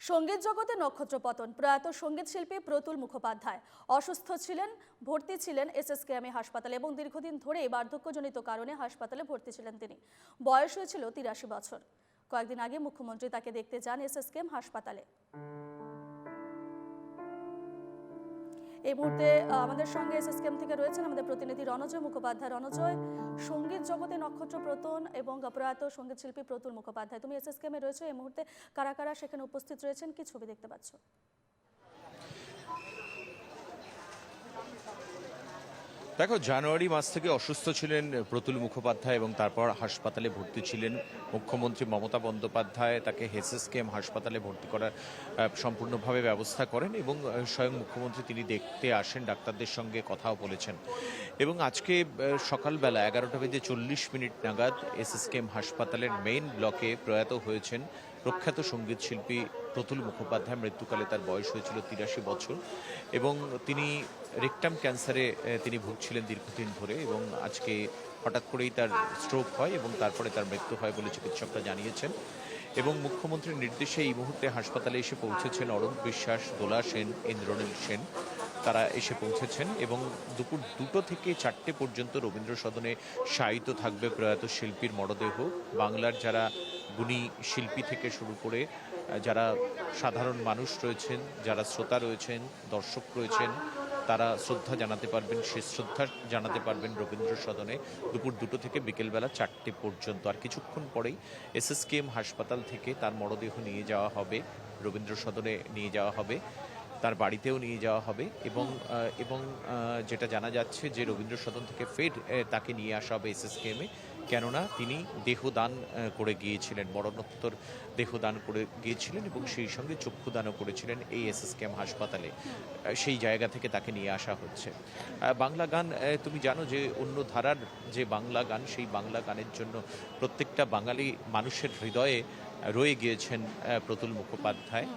সংগীত জগতে নক্ষত্র পতন। প্রয়াত সংগীত শিল্পী প্রতুল মুখোপাধ্যায়। অসুস্থ ছিলেন, ভর্তি ছিলেন এসএসকেএমএ হাসপাতালে এবং দীর্ঘদিন ধরে বার্ধক্যজনিত কারণে হাসপাতালে ভর্তি ছিলেন তিনি। বয়স হয়েছিল তিরাশি বছর। কয়েকদিন আগে মুখ্যমন্ত্রী তাকে দেখতে যান এসএসকেএম হাসপাতালে। এই মুহূর্তে আমাদের সঙ্গে এসএসকেম থেকে রয়েছেন আমাদের প্রতিনিধি রণজয় মুখোপাধ্যায়। রণজয়, সংগীত জগতে নক্ষত্র প্রতন এবং প্রয়াত সংগীত শিল্পী প্রতুল মুখোপাধ্যায়। তুমি এসএসকেমে রয়েছে, এই মুহূর্তে কারা কারা সেখানে উপস্থিত রয়েছেন, কি ছবি দেখতে পাচ্ছ? দেখো, জানুয়ারি মাস থেকে অসুস্থ ছিলেন প্রতুল মুখোপাধ্যায় এবং তারপর হাসপাতালে ভর্তি ছিলেন মুখ্যমন্ত্রী মমতা বন্দ্যোপাধ্যায়। তাকে হেসেসকেম হাসপাতালে ভর্তি করার সম্পূর্ণভাবে ব্যবস্থা করেন এবং স্বয়ং মুখ্যমন্ত্রী তিনি দেখতে আসেন, ডাক্তারদের সঙ্গে কথাও বলেছেন। এবং আজকে সকালবেলা এগারোটা বেজে চল্লিশ মিনিট নাগাদ এসএসকেএম হাসপাতালের মেইন ব্লকে প্রয়াত হয়েছেন প্রখ্যাত সংগীত শিল্পী প্রতুল মুখোপাধ্যায়। মৃত্যুকালে তার বয়স হয়েছিল তিরাশি বছর এবং তিনি রেকটাম ক্যান্সারে তিনি ভুগছিলেন দীর্ঘদিন ধরে এবং আজকে হঠাৎ করেই তার স্ট্রোক হয় এবং তারপরে তার মৃত্যু হয় বলে চিকিৎসকরা জানিয়েছেন। এবং মুখ্যমন্ত্রীর নির্দেশে এই মুহূর্তে হাসপাতালে এসে পৌঁছেছেন অরূপ বিশ্বাস, দোলা সেন, ইন্দ্রনীল সেন। তারা এসে পৌঁছেছেন এবং দুপুর দুটো থেকে চারটে পর্যন্ত রবীন্দ্র সদনে শায়িত থাকবে প্রয়াত শিল্পীর মরদেহ। বাংলার যারা গুণী শিল্পী থেকে শুরু করে যারা সাধারণ মানুষ রয়েছেন, যারা শ্রোতা রয়েছেন, দর্শক রয়েছেন তারা শ্রদ্ধা জানাতে পারবেন শেষ শ্রদ্ধা জানাতে পারবেন রবীন্দ্র সদনে দুপুর দুটো থেকে বিকেলবেলা চারটে পর্যন্ত। আর কিছুক্ষণ পরেই এসএসকেএম হাসপাতাল থেকে তার মরদেহ নিয়ে যাওয়া হবে, রবীন্দ্র সদনে নিয়ে যাওয়া হবে, তার বাড়িতেও নিয়ে যাওয়া হবে এবং এবং যেটা জানা যাচ্ছে যে রবীন্দ্র সদন থেকে ফের তাকে নিয়ে আসা হবে এসএসকেএমে। কেননা তিনি দেহদান দান করে গিয়েছিলেন, মরণোত্তর দেহদান করে গিয়েছিলেন এবং সেই সঙ্গে চক্ষুদানও করেছিলেন এই এস এস কেম হাসপাতালে। সেই জায়গা থেকে তাকে নিয়ে আসা হচ্ছে। বাংলা গান তুমি জানো যে অন্য ধারার যে বাংলা গান, সেই বাংলা গানের জন্য প্রত্যেকটা বাঙালি মানুষের হৃদয়ে রয়ে গিয়েছেন প্রতুল মুখোপাধ্যায়।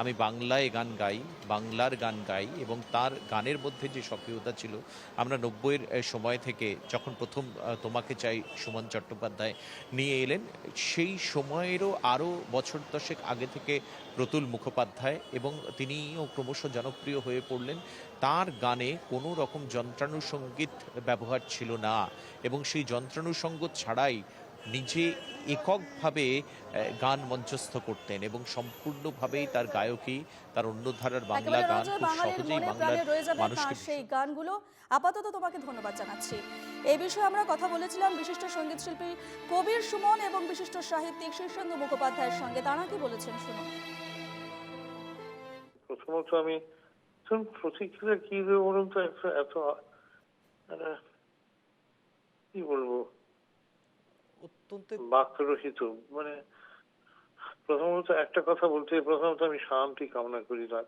আমি বাংলায় গান গাই, বাংলার গান গাই এবং তার গানের মধ্যে যে সক্রিয়তা ছিল, আমরা নব্বইয়ের সময় থেকে যখন প্রথম তোমাকে চাই সুমন চট্টোপাধ্যায় নিয়ে এলেন, সেই সময়েরও আরও বছর দশেক আগে থেকে প্রতুল মুখোপাধ্যায় এবং তিনিও ক্রমশ জনপ্রিয় হয়ে পড়লেন। তার গানে কোনো রকম যন্ত্রানুসঙ্গীত ব্যবহার ছিল না এবং সেই যন্ত্রানুসঙ্গত ছাড়াই নিজে এককভাবে গান মঞ্চস্থ করতেন এবং সম্পূর্ণভাবেই তার গায়কী তার অন্য ধারার বাংলা গান খুব সহজেই বাংলার মানুষকে সেই গানগুলো। আপাতত তোমাকে ধন্যবাদ জানাচ্ছি। এই বিষয়ে আমরা কথা বলেছিলাম বিশিষ্ট সংগীত শিল্পী কবির সুমন এবং বিশিষ্ট সাহিত্যিক শীর্ষেন্দু মুখোপাধ্যায়ের সঙ্গে। তারা কি বলেছেন শুনুন প্রথমত আমি প্রতিক্রিয়া কি দেবো বলুন তো? এত কি বলব? অত্যন্ত বাক্যরহিত মানে প্রথমত একটা কথা বলতে প্রথমত আমি শান্তি কামনা করি না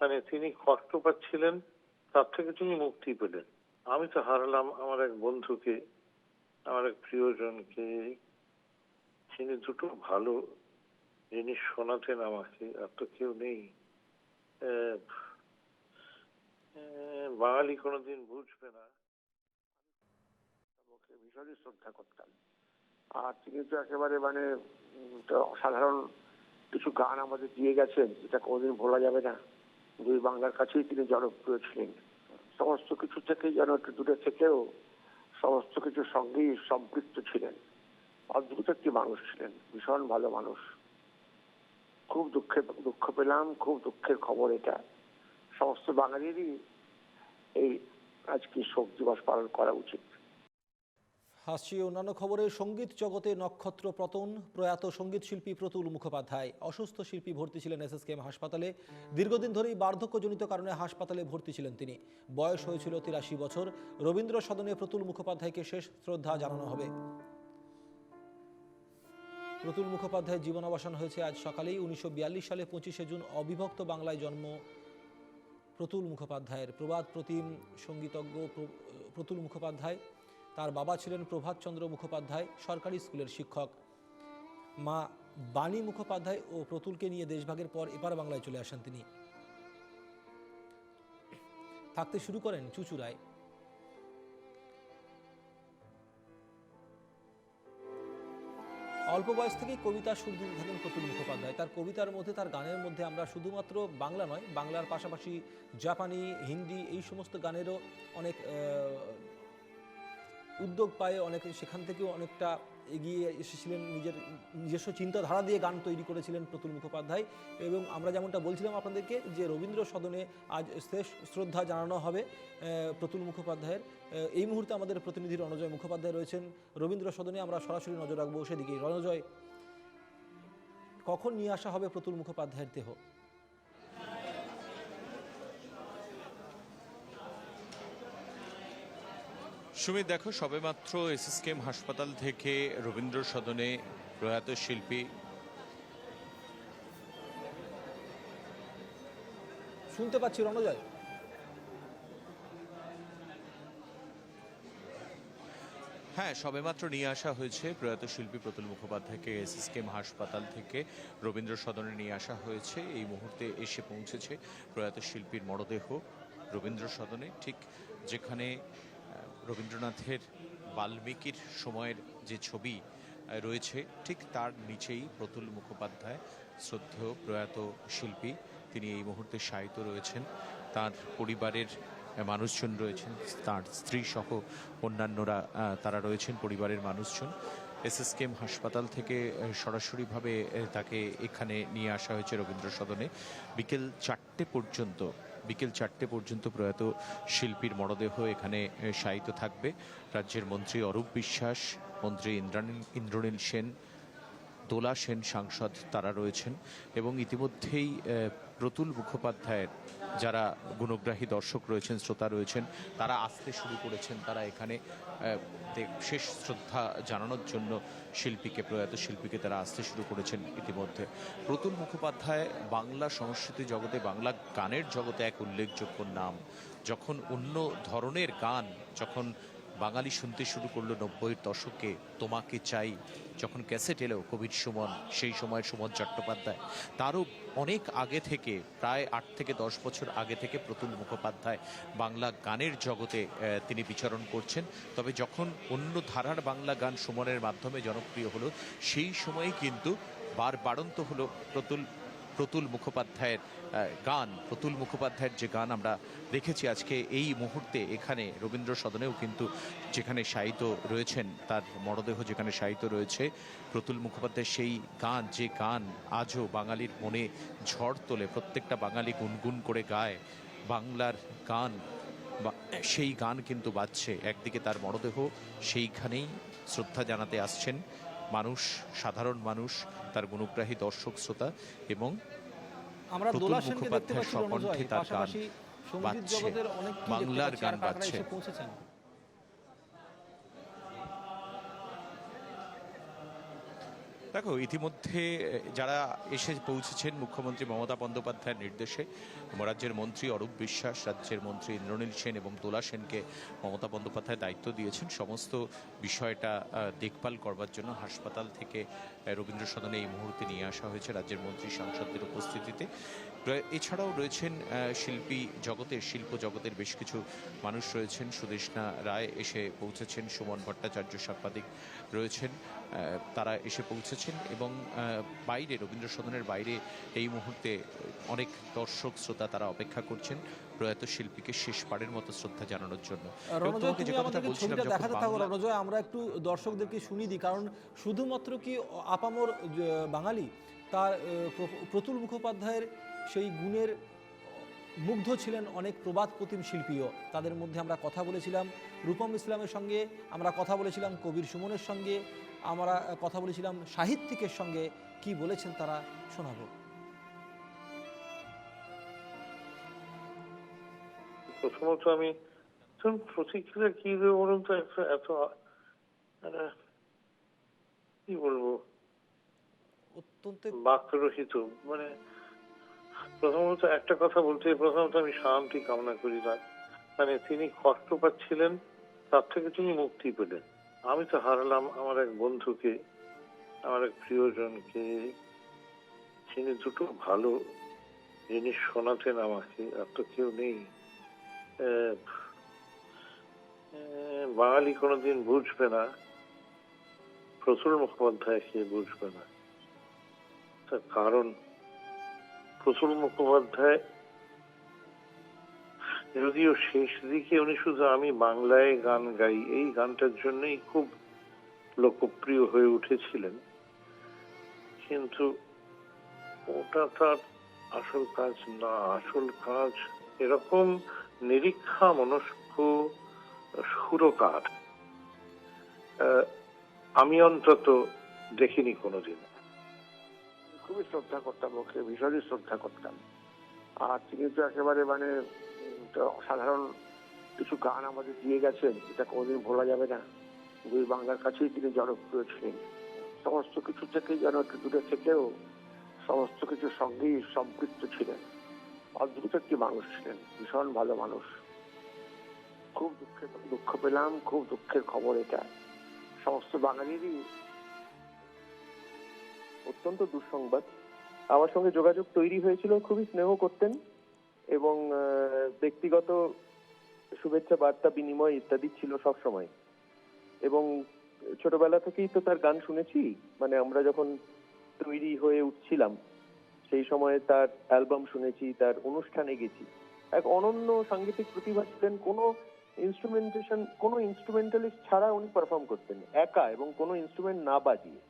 মানে তিনি কষ্ট পাচ্ছিলেন তার থেকে তিনি মুক্তি পেলেন। আমি তো হারালাম আমার এক বন্ধুকে আমার এক প্রিয়জনকে। তিনি দুটো ভালো জিনিস শোনাতেন আমাকে আর তো কেউ নেই। বাঙালি কোনোদিন বুঝবে না। শ্রদ্ধা করতাম আর তিনি তো একেবারে মানে অসাধারণ কিছু গান আমাদের দিয়ে গেছেন যেটা কোনোদিন ভোলা যাবে না। দুই বাংলার কাছেই তিনি জনপ্রিয় ছিলেন। সমস্ত কিছু থেকে যেন একটু দূরে থেকেও সমস্ত কিছুর সঙ্গেই সম্পৃক্ত ছিলেন। অদ্ভুত একটি মানুষ ছিলেন, ভীষণ ভালো মানুষ। খুব দুঃখে, দুঃখ পেলাম, খুব দুঃখের খবর এটা। সমস্ত বাঙালিরই এই আজকে শোক দিবস পালন করা উচিত। আসছি অন্যান্য খবরে সংগীত জগতে নক্ষত্র পতন প্রয়াত সংগীত শিল্পী প্রতুল মুখোপাধ্যায়। অসুস্থ শিল্পী ভর্তি ছিলেন এসএসকেএম হাসপাতালে। দীর্ঘদিন ধরেই বার্ধক্যজনিত কারণে হাসপাতালে ভর্তি ছিলেন তিনি। বয়স হয়েছিল তিরাশি বছর। রবীন্দ্র সদনে প্রতুল মুখোপাধ্যায়কে শেষ শ্রদ্ধা জানানো হবে। প্রতুল মুখোপাধ্যায়ের জীবনাবসান হয়েছে আজ সকালেই। উনিশশো বিয়াল্লিশ সালে পঁচিশে জুন অবিভক্ত বাংলায় জন্ম প্রতুল মুখোপাধ্যায়ের প্রবাদ প্রতিম সঙ্গীতজ্ঞ প্রতুল মুখোপাধ্যায়। তার বাবা ছিলেন প্রভাতচন্দ্র মুখোপাধ্যায়, সরকারি স্কুলের শিক্ষক। মা বাণী মুখোপাধ্যায় ও প্রতুলকে নিয়ে দেশভাগের পর এপার বাংলায় চলে আসেন তিনি। থাকতে শুরু করেন চুচুড়ায় অল্প বয়স থেকেই কবিতা সুর দিতে থাকেন প্রতুল মুখোপাধ্যায়। তার কবিতার মধ্যে, তার গানের মধ্যে আমরা শুধুমাত্র বাংলা নয়, বাংলার পাশাপাশি জাপানি, হিন্দি এই সমস্ত গানেরও অনেক উদ্যোগ পায়, অনেক সেখান থেকেও অনেকটা এগিয়ে এসেছিলেন, নিজের নিজস্ব চিন্তাধারা দিয়ে গান তৈরি করেছিলেন প্রতুল মুখোপাধ্যায়। এবং আমরা যেমনটা বলছিলাম আপনাদেরকে যে রবীন্দ্র সদনে আজ শেষ শ্রদ্ধা জানানো হবে প্রতুল মুখোপাধ্যায়ের। এই মুহূর্তে আমাদের প্রতিনিধি রণজয় মুখোপাধ্যায় রয়েছেন। রবীন্দ্র সদনে আমরা সরাসরি নজর রাখব সেদিকে রণজয়, কখন নিয়ে আসা হবে প্রতুল মুখোপাধ্যায়ের দেহ? সুমিত দেখো সবেমাত্র এসএসকেএম হাসপাতাল থেকে রবীন্দ্র সদনে প্রয়াত শিল্পী। শুনতে পাচ্ছি রণজয়। হ্যাঁ সবেমাত্র নিয়ে আসা হয়েছে প্রয়াত শিল্পী প্রতুল মুখোপাধ্যায়কে এসএসকেএম হাসপাতাল থেকে রবীন্দ্র সদনে নিয়ে আসা হয়েছে। এই মুহূর্তে এসে পৌঁছেছে প্রয়াত শিল্পীর মরদেহ রবীন্দ্র সদনে ঠিক যেখানে রবীন্দ্রনাথের বাল্মীকির সময়ের যে ছবি রয়েছে, ঠিক তার নিচেই প্রতুল মুখোপাধ্যায়, শ্রদ্ধেয় প্রয়াত শিল্পী, তিনি এই মুহূর্তে শায়িত রয়েছেন। তার পরিবারের মানুষজন রয়েছেন, তার স্ত্রী সহ অন্যান্যরা তারা রয়েছেন পরিবারের মানুষজন। এসএসকেএম হাসপাতাল থেকে সরাসরিভাবে তাকে এখানে নিয়ে আসা হয়েছে রবীন্দ্র সদনে বিকেল চারটে পর্যন্ত বিকেল চারটে পর্যন্ত প্রয়াত শিল্পীর মরদেহ এখানে শায়িত থাকবে। রাজ্যের মন্ত্রী অরূপ বিশ্বাস, মন্ত্রী ইন্দ্রানীল ইন্দ্রনীল সেন দোলা সেন সাংসদ তারা রয়েছেন এবং ইতিমধ্যেই প্রতুল মুখোপাধ্যায়ের যারা গুণগ্রাহী দর্শক রয়েছেন, শ্রোতা রয়েছেন, তারা আসতে শুরু করেছেন। তারা এখানে শেষ শ্রদ্ধা জানানোর জন্য শিল্পীকে প্রয়াত শিল্পীকে তারা আসতে শুরু করেছেন ইতিমধ্যে। প্রতুল মুখোপাধ্যায় বাংলা সংস্কৃতি জগতে, বাংলা গানের জগতে এক উল্লেখযোগ্য নাম। যখন অন্য ধরনের গান, যখন বাঙালি শুনতে শুরু করল নব্বইয়ের দশকে তোমাকে চাই। যখন ক্যাসেট এলো, কবির সুমন, সেই সময় সুমন চট্টোপাধ্যায়। তারও অনেক আগে থেকে, প্রায় আট থেকে দশ বছর আগে থেকে প্রতুল মুখোপাধ্যায় বাংলা গানের জগতে তিনি বিচরণ করছেন। তবে যখন অন্য ধারার বাংলা গান সুমনের মাধ্যমে জনপ্রিয় হলো, সেই সময়ে কিন্তু বার বাড়ন্ত হলো প্রতুল প্রতুল মুখোপাধ্যায়ের গান, প্রতুল মুখোপাধ্যায়ের যে গান আমরা দেখেছি আজকে এই মুহূর্তে এখানে রবীন্দ্র সদনেও কিন্তু যেখানে শায়িত রয়েছেন, তার মরদেহ যেখানে শায়িত রয়েছে, প্রতুল মুখোপাধ্যায়ের সেই গান, যে গান আজও বাঙালির মনে ঝড় তোলে, প্রত্যেকটা বাঙালি গুনগুন করে গায়, বাংলার গান সেই গান কিন্তু বাজছে। একদিকে তার মরদেহ, সেইখানেই শ্রদ্ধা জানাতে আসছেন মানুষ সাধারণ মানুষ তার গুণগ্রাহী দর্শক শ্রোতা এবং আমরা দোলা সেনকে দেখতে পাচ্ছি তার গান বাংলার গান বাজছে। দেখো, ইতিমধ্যে যারা এসে পৌঁছেছেন মুখ্যমন্ত্রী মমতা বন্দ্যোপাধ্যায়ের নির্দেশে রাজ্যের মন্ত্রী অরূপ বিশ্বাস, রাজ্যের মন্ত্রী ইন্দ্রনীল সেন এবং তোলা সেনকে মমতা বন্দ্যোপাধ্যায় দায়িত্ব দিয়েছেন। সমস্ত বিষয়টা দেখভাল করবার জন্য হাসপাতাল থেকে রবীন্দ্র সদনে এই মুহূর্তে নিয়ে আসা হয়েছে রাজ্যের মন্ত্রী সাংসদদের উপস্থিতিতে। এছাড়াও রয়েছেন শিল্পী জগতের শিল্প জগতের বেশ কিছু মানুষ রয়েছেন। সুদেষ্ণা রায় এসে পৌঁছেছেন সুমন ভট্টাচার্য সাংবাদিক রয়েছেন তারা এসে পৌঁছেছেন এবং বাইরে রবীন্দ্র সদনের বাইরে এই মুহূর্তে অনেক দর্শক শ্রোতা তারা অপেক্ষা করছেন প্রয়াত শিল্পীকে শেষ শেষবারের মতো শ্রদ্ধা জানানোর জন্য। দেখাতে থাকো রণজয় আমরা একটু দর্শকদেরকে শুনিয়ে দিই কারণ শুধুমাত্র কি আপামর বাঙালি তার প্রতুল মুখোপাধ্যায়ের সেই গুণের মুগ্ধ ছিলেন অনেক প্রবাদ প্রতিম শিল্পীও। তাদের মধ্যে আমরা কথা বলেছিলাম রূপম ইসলামের সঙ্গে আমরা কথা বলেছিলাম কবির সুমনের সঙ্গে আমরা কথা বলেছিলাম সাহিত্যিকের সঙ্গে। কি বলেছেন তারা শোনাবো। প্রথমত আমি প্রতিক্রিয়া কি দেবো বলুন তো এত এত মানে কি বলব? অত্যন্ত বাক্যরহিত মানে প্রথমত একটা কথা বলতে প্রথমত আমি শান্তি কামনা করি না মানে তিনি কষ্ট পাচ্ছিলেন তার থেকে তিনি মুক্তি পেলেন। আমি তো হারালাম আমার এক বন্ধুকে, আমার এক প্রিয়জনকে। তিনি দুটো ভালো জিনিস শোনাতেন আমাকে, আর তো কেউ নেই। বাঙালি কোনোদিন বুঝবে না, প্রচুর মুখোপাধ্যায় কে বুঝবে না। তার কারণ প্রচুর মুখোপাধ্যায় যদিও শেষ দিকে উনি শুধু আমি বাংলায় গান গাই, এই গানটার জন্যই খুব লোকপ্রিয় হয়ে উঠেছিলেন। কিন্তু ওটা তার আসল কাজ না, আসল কাজ এরকম নিরীক্ষা, মনস্ক, সুরকার আমি অন্তত দেখিনি কোনোদিন। খুবই শ্রদ্ধা করতাম, ওকে ভীষণই শ্রদ্ধা করতাম। আর তিনি তো একেবারে মানে অসাধারণ কিছু গান আমাদের দিয়ে গেছেন এটা কোনোদিন ভোলা যাবে না। দুই বাংলার কাছেই তিনি জনপ্রিয় ছিলেন। সমস্ত কিছু থেকেই যেন একটু দূরে থেকেও সমস্ত কিছুর সঙ্গেই সম্পৃক্ত ছিলেন। অদ্ভুত একটি মানুষ ছিলেন, ভীষণ ভালো মানুষ। খুব দুঃখের দুঃখ পেলাম, খুব দুঃখের খবর এটা। সমস্ত বাঙালিরই অত্যন্ত দুঃসংবাদ। আমার সঙ্গে যোগাযোগ তৈরি হয়েছিল, খুবই স্নেহ করতেন এবং ব্যক্তিগত শুভেচ্ছা, বার্তা, বিনিময় ইত্যাদি ছিল সব সময়। এবং ছোটবেলা থেকেই তো তার গান শুনেছি মানে আমরা যখন তৈরি হয়ে উঠছিলাম, সেই সময়ে তার অ্যালবাম শুনেছি, তার অনুষ্ঠানে গেছি। এক অনন্য সাংগীতিক প্রতিভা ছিলেন, কোনো ইনস্ট্রুমেন্টেশন কোনো ইনস্ট্রুমেন্টালিস্ট ছাড়া উনি পারফর্ম করতেন, একা এবং কোনো ইনস্ট্রুমেন্ট না বাজিয়ে।